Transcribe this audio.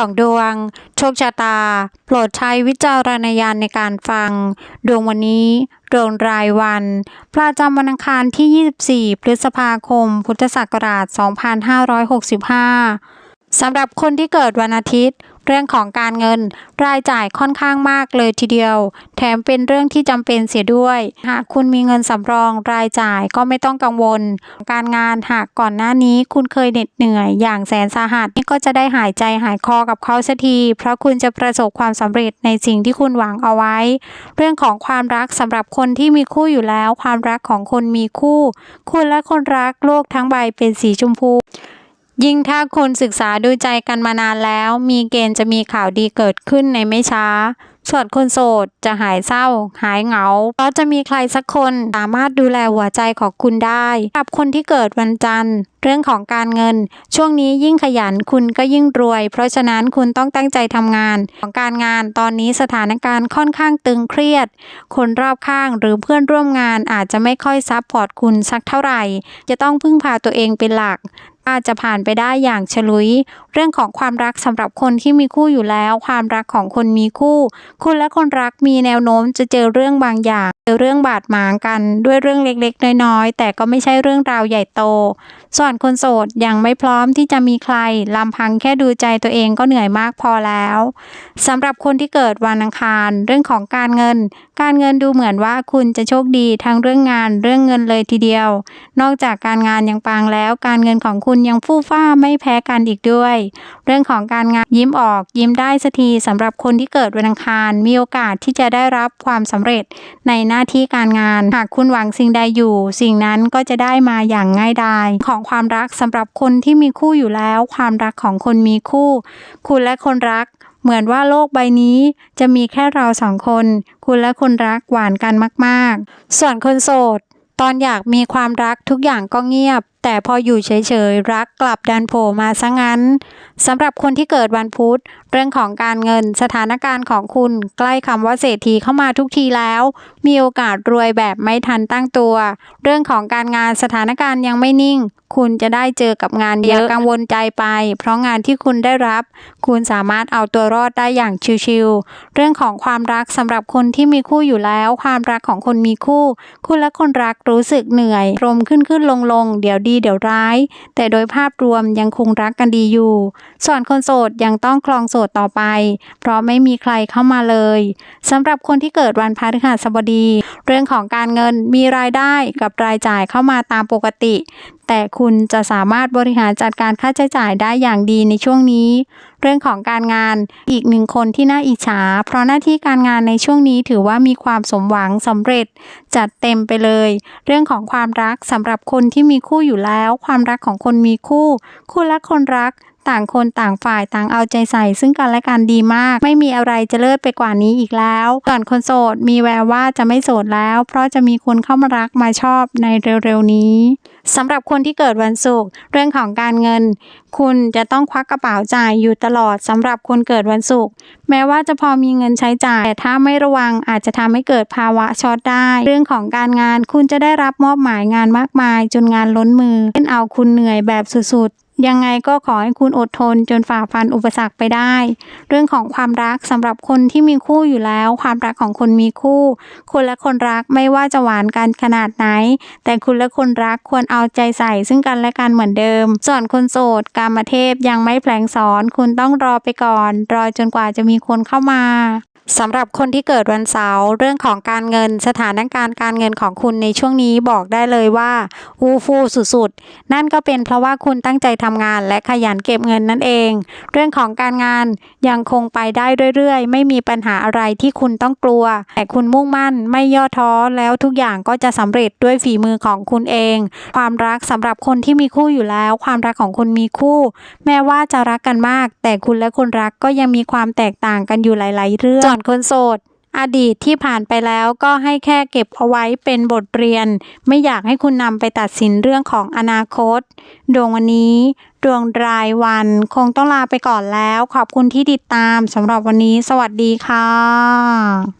ของดวง โชคชะตา โปรดใช้วิจารณญาณในการฟัง ดวงวันนี้ ดวงรายวัน ประจำวันอังคารที่ 24 พฤษภาคม พุทธศักราช 2565 สำหรับคนที่เกิดวันอาทิตย์ เรื่องของการเงิน รายจ่ายค่อนข้างมากเลยทีเดียว แถมเป็นเรื่องที่จำเป็นเสียด้วย หากคุณมีเงินสำรองรายจ่ายก็ไม่ต้องกังวล การงานหากก่อนหน้านี้คุณเคยเหน็ดเหนื่อยอย่างแสนสาหัสนี่ก็จะได้หายใจหายคอกับเขาสักที เพราะคุณจะประสบความสำเร็จในสิ่งที่คุณหวังเอาไว้ เรื่องของความรักสำหรับคนที่มีคู่อยู่แล้ว ความรักของคนมีคู่ คุณและคนรักโลกทั้งใบเป็นสีชมพู ยิ่งถ้าคนศึกษาดูใจกันมานานแล้ว มีเกณฑ์จะมีข่าวดีเกิดขึ้นในไม่ช้า ส่วนคนโสดจะหายเศร้า หายเหงา เพราะจะมีใครสักคนสามารถดูแลหัวใจของคุณได้สำหรับคนที่เกิดวันจันทร์ เรื่องของการเงิน ช่วงนี้ยิ่งขยันคุณก็ยิ่งรวย เพราะฉะนั้นคุณต้องตั้งใจทำงาน ของการงานตอนนี้สถานการณ์ค่อนข้างตึงเครียด คนรอบข้างหรือเพื่อนร่วมงานอาจจะไม่ค่อยซัพพอร์ตคุณสักเท่าไหร่ จะต้องพึ่งพาตัวเองเป็นหลัก อาจจะผ่านไปได้อย่างฉลุย เรื่องของความรักสำหรับคนที่มีคู่อยู่แล้ว ความรักของคนมีคู่ คุณและคนรักมีแนวโน้มจะเจอเรื่องบางอย่าง เจอเรื่องบาดหมางกันด้วยเรื่องเล็กๆ น้อยๆ แต่ก็ไม่ใช่เรื่องราวใหญ่โต ส่วนคนโสดยังไม่พร้อมที่จะมีใครลำพังแค่ดูใจตัวเองก็เหนื่อยมากพอแล้วสำหรับคนที่เกิดวันอังคาร เรื่องของการเงิน การเงินดูเหมือนว่าคุณจะโชคดีทั้งเรื่องงานเรื่องเงินเลยทีเดียว นอกจากการงานยังปังแล้ว การเงินของคุณยังฟู่ฟ้าไม่แพ้กันอีกด้วยเรื่องของการงานยิ้มออกยิ้มได้สักทีสำหรับคนที่เกิดวันอังคาร มีโอกาสที่จะได้รับความสำเร็จในหน้าที่การงาน หากคุณหวังสิ่งใดอยู่ สิ่งนั้นก็จะได้มาอย่างง่ายดายของความรักสำหรับคนที่มีคู่อยู่แล้ว ความรักของคนมีคู่ คุณและคนรักเหมือนว่าโลกใบนี้จะมีแค่เราสองคน คุณและคนรักหวานกันมาก ๆ ส่วนคนโสด ตอนอยากมีความรักทุกอย่างก็เงียบ แต่พออยู่เฉยๆรักกลับดันโผล่มาซะงั้นสำหรับคนที่เกิดวันพุธ เรื่องของการเงินสถานการณ์ของคุณใกล้คำว่าเศรษฐีเข้ามาทุกทีแล้ว มีโอกาสรวยแบบไม่ทันตั้งตัว เรื่องของการงานสถานการณ์ยังไม่นิ่ง คุณจะได้เจอกับงานเยอะกังวลใจไป เพราะงานที่คุณได้รับ คุณสามารถเอาตัวรอดได้อย่างชิวๆเรื่องของความรักสำหรับคนที่มีคู่อยู่แล้ว ความรักของคนมีคู่ คุณและคนรักรู้สึกเหนื่อยรมขึ้นขึ้นลงลงเดี๋ยวดีเดี๋ยวร้าย แต่โดยภาพรวมยังคงรักกันดีอยู่ ส่วนคนโสดยังต้องคลองโสดต่อไป เพราะไม่มีใครเข้ามาเลยสำหรับคนที่เกิดวันพฤหัสบดี เรื่องของการเงินมีรายได้กับรายจ่ายเข้ามาตามปกติ แต่คุณจะสามารถบริหารจัดการค่าใช้จ่ายได้อย่างดีในช่วงนี้ เรื่องของการงานอีกหนึ่งคนที่น่าอิจฉา เพราะหน้าที่การงานในช่วงนี้ถือว่ามีความสมหวังสำเร็จ จัดเต็มไปเลย เรื่องของความรักสำหรับคนที่มีคู่อยู่แล้ว ความรักของคนมีคู่ คู่และคนรัก ต่างคนต่างฝ่ายต่างเอาใจใส่ซึ่งกันและกันดีมาก ไม่มีอะไรจะเลิศไปกว่านี้อีกแล้ว ส่วนคนโสดมีแววว่าจะไม่โสดแล้ว เพราะจะมีคนเข้ามารักมาชอบในเร็วๆนี้สำหรับคนที่เกิดวันศุกร์เรื่องของการเงิน คุณจะต้องควักกระเป๋าจ่ายอยู่ตลอดสำหรับคนเกิดวันศุกร์แม้ว่าจะพอมีเงินใช้จ่ายแต่ถ้าไม่ระวังอาจจะทำให้เกิดภาวะช็อตได้ เรื่องของการงานคุณจะได้รับมอบหมายงานมากมาย จนงานล้นมือเล่นเอาคุณเหนื่อยแบบสุดๆ ยังไงก็ขอให้คุณอดทนจนฝ่าฟันอุปสรรคไปได้ เรื่องของความรักสำหรับคนที่มีคู่อยู่แล้ว ความรักของคนมีคู่คุณและคนรักไม่ว่าจะหวานกันขนาดไหน แต่คุณและคนรักควรเอาใจใส่ซึ่งกันและกันเหมือนเดิม ส่วนคนโสดกามเทพยังไม่แผลงสอน คุณต้องรอไปก่อน รอจนกว่าจะมีคนเข้ามา สำหรับคนที่เกิดวันเสาร์เรื่องของการเงิน สถานการณ์การเงินของคุณในช่วงนี้บอกได้เลยว่า อูฟูสุดๆ นั่นก็เป็นเพราะว่าคุณตั้งใจทำงานและขยันเก็บเงินนั่นเอง เรื่องของการงานยังคงไปได้เรื่อยๆ ไม่มีปัญหาอะไรที่คุณต้องกลัว แต่คุณมุ่งมั่นไม่ย่อท้อแล้วทุกอย่างก็จะสำเร็จด้วยฝีมือของคุณเอง ความรักสำหรับคนที่มีคู่อยู่แล้ว ความรักของคนมีคู่ แม้ว่าจะรักกันมาก แต่คุณและคนรักก็ยังมีความแตกต่างกันอยู่หลาย ๆ เรื่องอนคนโสด อดีตที่ผ่านไปแล้วก็ให้แค่เก็บเอาไว้เป็นบทเรียน ไม่อยากให้คุณนำไปตัดสินเรื่องของอนาคต ดวงวันนี้ ดวงรายวันคงต้องลาไปก่อนแล้ว ขอบคุณที่ติดตามสำหรับวันนี้ สวัสดีค่ะ